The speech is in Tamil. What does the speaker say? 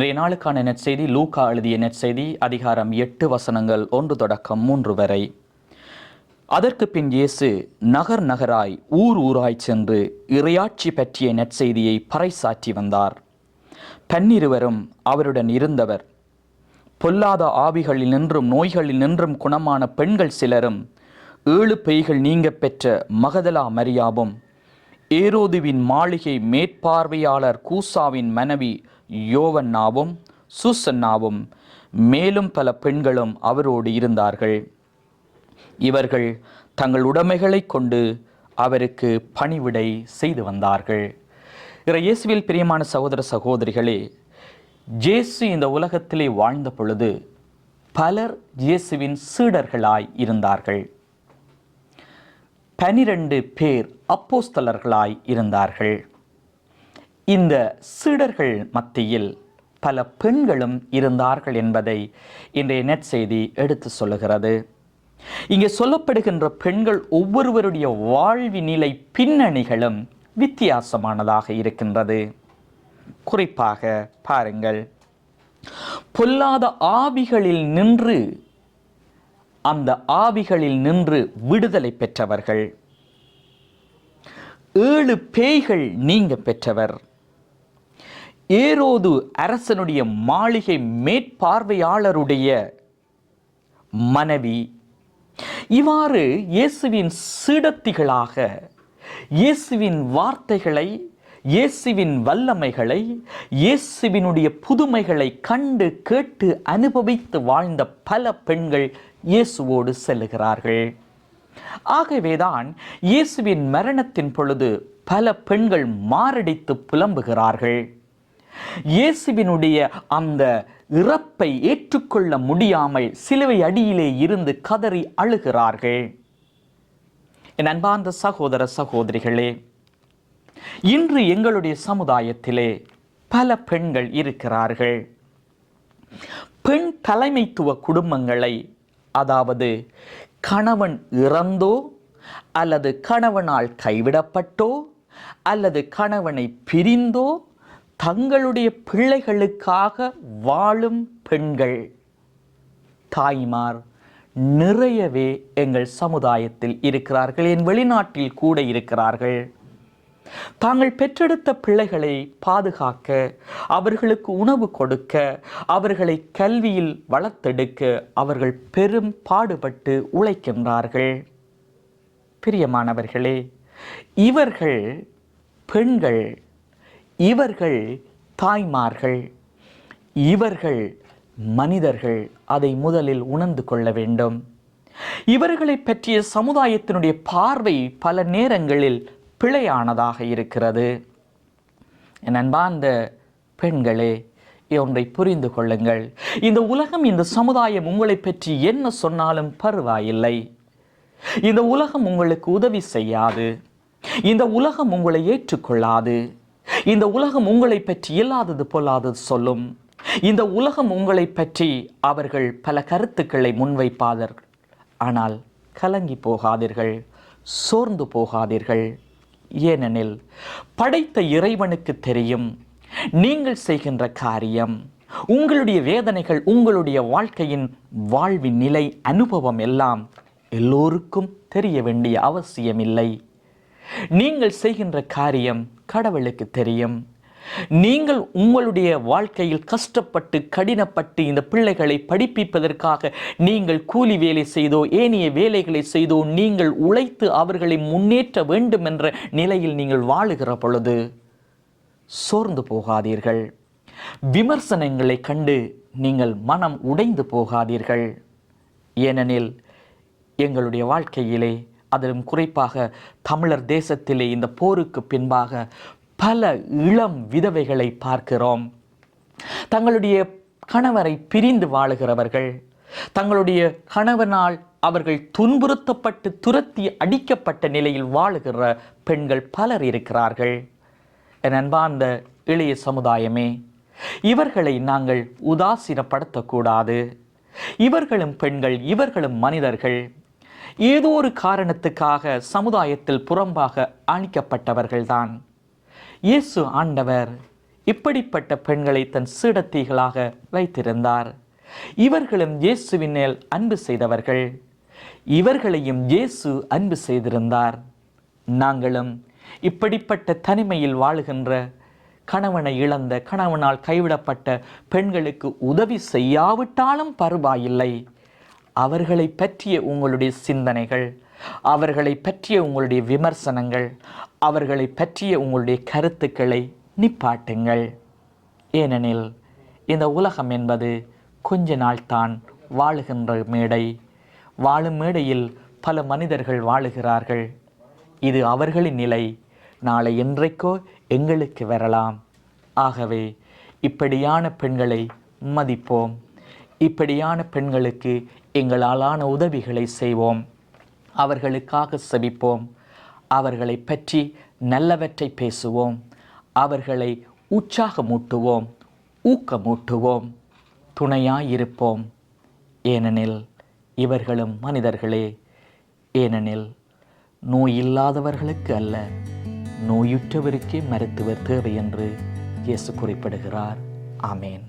இன்றைய நாளுக்கான நெற்செய்தி லூகா எழுதிய நெற்செய்தி அதிகாரம் எட்டு வசனங்கள் ஒன்று தொடக்கம் மூன்று வரை. அதற்கு பின் இயேசு நகர் நகராய் ஊர் ஊராய் சென்று இறையாட்சி பற்றிய நெற்செய்தியை பறைசாற்றி வந்தார். பன்னிருவரும் அவருடன் இருந்தவர். பொல்லாத ஆவிகளில் நின்றும் நோய்களில் நின்றும் குணமான பெண்கள் சிலரும் ஏழு பெய்கள் நீங்க பெற்ற மகதலா மரியாவும் ஏரோதுவின் மாளிகை மேற்பார்வையாளர் கூசாவின் மனைவி யோவன்னாவும் சூசன்னாவும் மேலும் பல பெண்களும் அவரோடு இருந்தார்கள். இவர்கள் தங்கள் உடைமைகளை கொண்டு அவருக்கு பணிவிடை செய்து வந்தார்கள். இறை இயேசுவில் பிரியமான சகோதர சகோதரிகளே ஜேசு இந்த உலகத்திலே வாழ்ந்த பொழுது பலர் இயேசுவின் சீடர்களாய் இருந்தார்கள். பனிரெண்டு பேர் அப்போஸ்தலர்களாய் இருந்தார்கள். இந்த சீடர்கள் மத்தியில் பல பெண்களும் இருந்தார்கள் என்பதை இன்றைய நெற்செய்தி எடுத்து சொல்லுகிறது. இங்கே சொல்லப்படுகின்ற பெண்கள் ஒவ்வொருவருடைய வாழ்வி நிலை பின்னணிகளும் வித்தியாசமானதாக இருக்கின்றது. குறிப்பாக பாருங்கள். பொல்லாத ஆவிகளில் நின்று அந்த ஆவிகளில் நின்று விடுதலை பெற்றவர்கள். ஏழு பேய்கள் நீங்க பெற்றவர். ஏரோது அரசனுடைய மாளிகை மேற்பார்வையாளருடைய மனைவி. இவ்வாறு இயேசுவின் சீடத்திகளாக இயேசுவின் வார்த்தைகளை இயேசுவின் வல்லமைகளை இயேசுவினுடைய புதுமைகளை கண்டு கேட்டு அனுபவித்து வாழ்ந்த பல பெண்கள் இயேசுவோடு செல்லுகிறார்கள் ஆகவேதான் இயேசுவின் மரணத்தின் பொழுது பல பெண்கள் மாரடித்து புலம்புகிறார்கள். இயேசுவினுடைய அந்த இறப்பை ஏற்றுக்கொள்ள முடியாமல் சிலுவை அடியிலே இருந்து கதறி அழுகிறார்கள். என் அன்பார்ந்த சகோதர சகோதரிகளே இன்று எங்களுடைய சமுதாயத்திலே பல பெண்கள் இருக்கிறார்கள். பெண் தலைமைத்துவ குடும்பங்களை அதாவது கணவன் இறந்தோ அல்லது கணவனால் கைவிடப்பட்டோ அல்லது கணவனை பிரிந்தோ தங்களுடைய பிள்ளைகளுக்காக வாழும் பெண்கள். தாய்மார் நிறையவே எங்கள் சமுதாயத்தில் இருக்கிறார்கள் என் வெளிநாட்டில் கூட இருக்கிறார்கள். தாங்கள் பெற்றெடுத்த பிள்ளைகளை பாதுகாக்க அவர்களுக்கு உணவு கொடுக்க அவர்களை கல்வியில் வளர்த்தெடுக்க அவர்கள் பெரும் பாடுபட்டு உழைக்கின்றார்கள். பிரியமானவர்களே இவர்கள் பெண்கள் இவர்கள் தாய்மார்கள் இவர்கள் மனிதர்கள் அதை முதலில் உணர்ந்து கொள்ள வேண்டும். இவர்களை பற்றிய சமுதாயத்தினுடைய பார்வை பல நேரங்களில் பிழையானதாக இருக்கிறது. என் அன்பார்ந்த பெண்களே ஒன்றை புரிந்து கொள்ளுங்கள். இந்த உலகம் இந்த சமுதாயம் உங்களை பற்றி என்ன சொன்னாலும் பரவாயில்லை. இந்த உலகம் உங்களுக்கு உதவி செய்யாது. இந்த உலகம் உங்களை ஏற்றுக்கொள்ளாது. இந்த உலகம் உங்களை பற்றி இல்லாதது பொல்லாதது சொல்லும். இந்த உலகம் உங்களை பற்றி அவர்கள் பல கருத்துக்களை முன்வைப்பார்கள். ஆனால் கலங்கி போகாதீர்கள் சோர்ந்து போகாதீர்கள். ஏனெனில் படைத்த இறைவனுக்கு தெரியும் நீங்கள் செய்கின்ற காரியம் உங்களுடைய வேதனைகள் உங்களுடைய வாழ்க்கையின் வாழ்வின் நிலை அனுபவம் எல்லாம் எல்லோருக்கும் தெரிய வேண்டிய அவசியமில்லை. நீங்கள் செய்கின்ற காரியம் கடவுளுக்கு தெரியும். நீங்கள் உங்களுடைய வாழ்க்கையில் கஷ்டப்பட்டு கடினப்பட்டு இந்த பிள்ளைகளை படிப்பிப்பதற்காக நீங்கள் கூலி வேலை செய்தோ ஏனைய வேலைகளை செய்தோ நீங்கள் உழைத்து அவர்களை முன்னேற்ற வேண்டும் என்ற நிலையில் நீங்கள் வாழுகிற பொழுது சோர்ந்து போகாதீர்கள். விமர்சனங்களை கண்டு நீங்கள் மனம் உடைந்து போகாதீர்கள். ஏனெனில் எங்களுடைய வாழ்க்கையிலே அதிலும் குறிப்பாக தமிழர் தேசத்திலே இந்த போருக்கு பின்பாக பல இளம் விதவைகளை பார்க்கிறோம். தங்களுடைய கணவரை பிரிந்து வாழுகிறவர்கள் தங்களுடைய கணவனால் அவர்கள் துன்புறுத்தப்பட்டு துரத்தி அடிக்கப்பட்ட நிலையில் வாழுகிற பெண்கள் பலர் இருக்கிறார்கள். என் அன்பார்ந்த இளைய சமுதாயமே இவர்களை நாங்கள் உதாசீனப்படுத்தக்கூடாது. இவர்களும் பெண்கள் இவர்களும் மனிதர்கள். ஏதோ ஒரு காரணத்துக்காக சமுதாயத்தில் புறம்பாக அழிக்கப்பட்டவர்கள்தான். இயேசு ஆண்டவர் இப்படிப்பட்ட பெண்களை தன் சீடத்திகளாக வைத்திருந்தார். இவர்களும் இயேசுவின் மேல் அன்பு செய்தவர்கள். இவர்களையும் இயேசு அன்பு செய்திருந்தார். நாங்களும் இப்படிப்பட்ட தனிமையில் வாழுகின்ற கணவனை இழந்த கணவனால் கைவிடப்பட்ட பெண்களுக்கு உதவி செய்யாவிட்டாலும் பருவாயில்லை. அவர்களை பற்றிய உங்களுடைய சிந்தனைகள் அவர்களை பற்றிய உங்களுடைய விமர்சனங்கள் அவர்களை பற்றிய உங்களுடைய கருத்துக்களை நிப்பாட்டுங்கள். ஏனெனில் இந்த உலகம் என்பது கொஞ்ச நாள்தான் வாழுகின்ற மேடை. வாழும் மேடையில் பல மனிதர்கள் வாழுகிறார்கள். இது அவர்களின் நிலை. நாளை என்றைக்கோ எங்களுக்கு வரலாம். ஆகவே இப்படியான பெண்களை மதிப்போம். இப்படியான பெண்களுக்கு எங்களாலான உதவிகளை செய்வோம். அவர்களுக்காக செபிப்போம். அவர்களை பற்றி நல்லவற்றை பேசுவோம். அவர்களை உற்சாகமூட்டுவோம். ஊக்கமூட்டுவோம். துணையாயிருப்போம். ஏனெனில் இவர்களும் மனிதர்களே. ஏனெனில் நோய் இல்லாதவர்களுக்கு அல்ல நோயுற்றவருக்கே மருத்துவர் தேவை என்று இயேசு குறிப்பிடுகிறார். ஆமேன்.